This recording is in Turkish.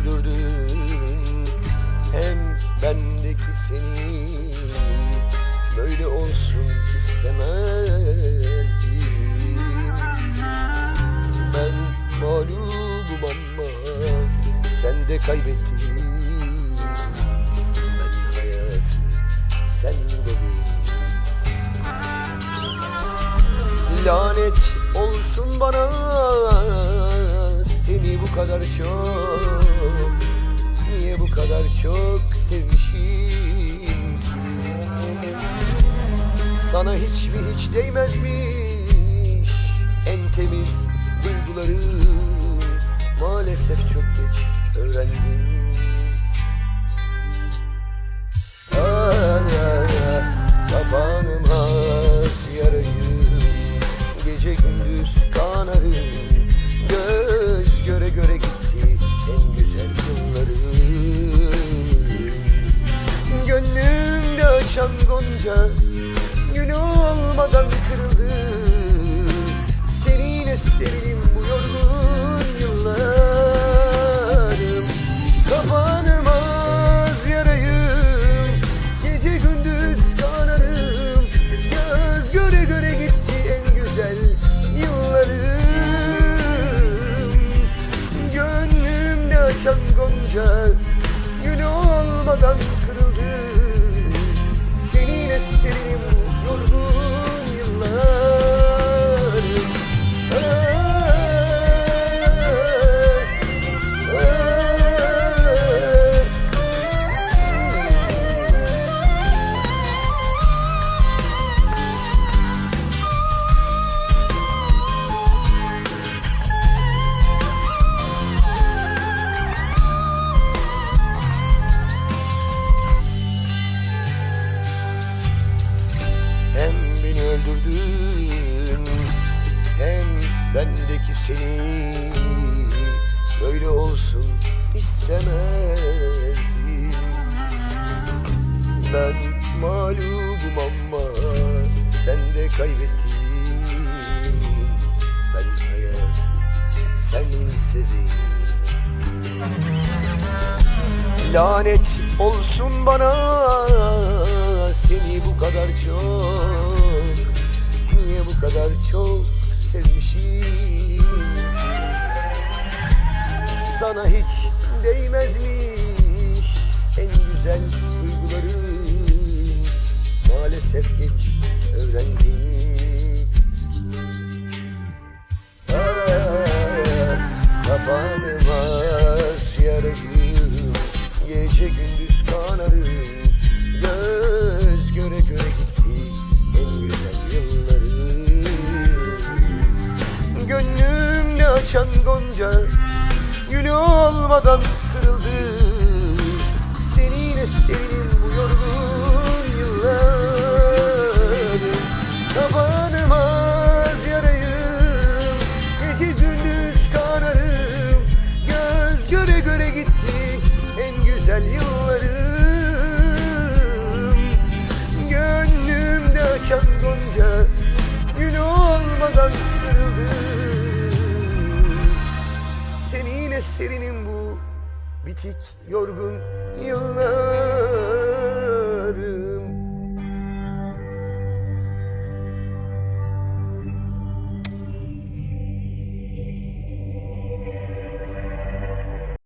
öldürdün Hem bendeki seni Böyle olsun istemezdim. Ben mağlubum ama Sen de kaybettin. Ben hayatı sen de beni Lanet olsun bana seni bu kadar çok Niye bu kadar çok sevmişim ki? Sana hiç mi hiç değmezmiş en temiz duyguları? Maalesef çok geç öğrendim. Tabanım az yarayım. Gece gündüz kanarım. Göz göre göre gitti açan gonca Günü olmadan kırıldı. Seninle sevinim bu yorgun yıllarım. Kafanım az yarayım Gece gündüz kanarım. Göz göre göre gitti en güzel yıllarım. Gönlümde açan gonca Günü olmadan bendeki seni Böyle olsun istemezdim. Ben mağlubum ama Sen de kaybettin. Ben hayatı senin seveyim. Lanet olsun bana seni bu kadar çok Niye bu kadar çok Sana hiç değmezmiş en güzel duygularım Maalesef geç öğrendim. Ah, Kafanım az yarayım Gece gündüz kanarım olmadan Bitik yorgun yıllar